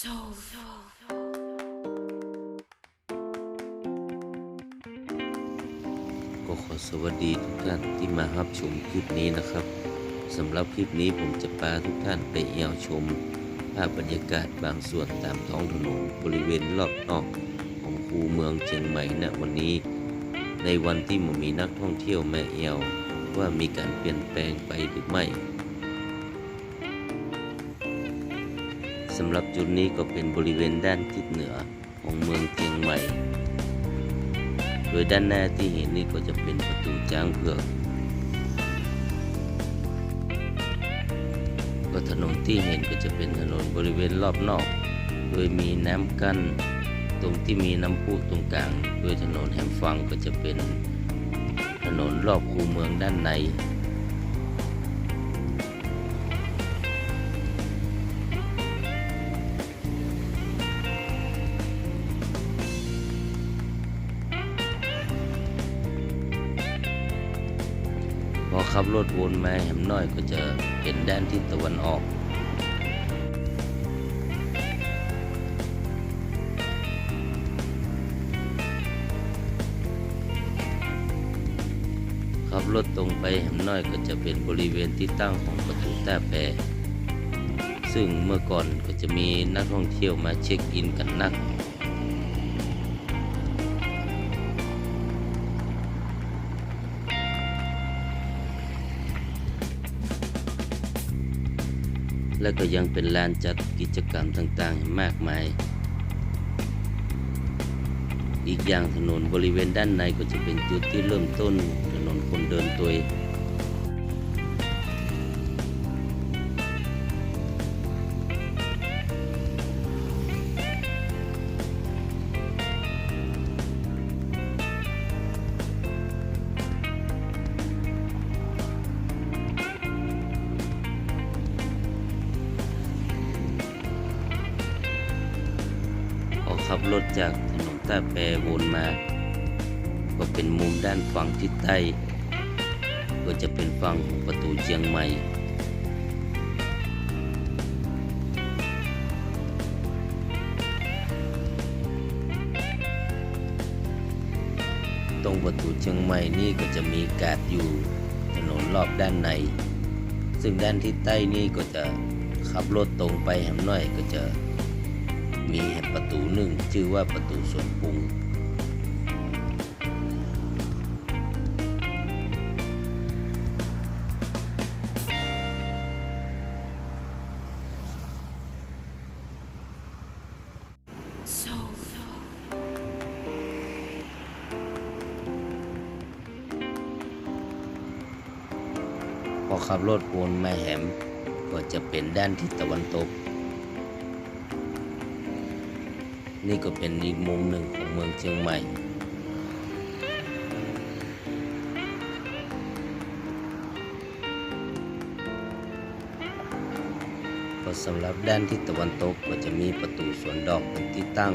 Soul. ก็ขอสวัสดีทุกท่านที่มารับชมคลิปนี้นะครับสำหรับคลิปนี้ผมจะพาทุกท่านไปเอี่ยวชม ภาพบรรยากาศบางส่วนตามท้องถนนบริเวณรอบนอกของคูเมืองเชียงใหม่ณวันนี้ ในวันที่มันมีนักท่องเที่ยวมาเอี่ยวว่ามีการเปลี่ยนแปลงไปหรือไม่ สำหรับจุดนี้ก็เป็นบริเวณด้านทิศเหนือของเมืองเชียงใหม่ โดยด้านหน้าที่เห็นนี่ก็จะเป็นประตูจ้างเผือก ก็ถนนที่เห็นก็จะเป็นถนนบริเวณรอบนอก โดยมีน้ำกั้นตรงที่มีน้ำพุตรงกลาง โดยถนนแหมฟังก็จะเป็นถนนรอบคูเมืองด้านใน ขับรถวนมาแหมน้อยก็จะเป็นด้านทิศตะวันออกขับรถตรงไปแหมน้อยก็จะเป็นบริเวณที่ตั้งของประตูท่าแพซึ่งเมื่อก่อนก็จะมีนักท่องเที่ยวมาเช็คอินกันนัก และก็ยังเป็นลานจัดกิจกรรมต่างๆ มากมาย อีกอย่างถนนบริเวณด้านในก็จะเป็นจุดที่เริ่มต้นถนนคนเดินตัว ขับรถจากถนนท่าแพวนมา ก็เป็นมุมด้านฝั่งทิศใต้ ก็จะเป็นฝั่งของประตูเชียงใหม่ ตรงประตูเชียงใหม่นี่ก็จะมีกาดอยู่ถนนรอบด้านใน ซึ่งด้านทิศใต้นี่ก็จะขับรถตรงไปแหมน้อยก็จะ มีประตูหนึ่งชื่อว่าประตูสวนปรุง พอขับรถวนมาแหมก็จะเป็นด้านทิศตะวันตก นี่ก็เป็นอีกมุมหนึ่งของเมืองเชียงใหม่ก็สำหรับด้านทิศตะวันตกก็จะมีประตูสวนดอกเป็นที่ตั้ง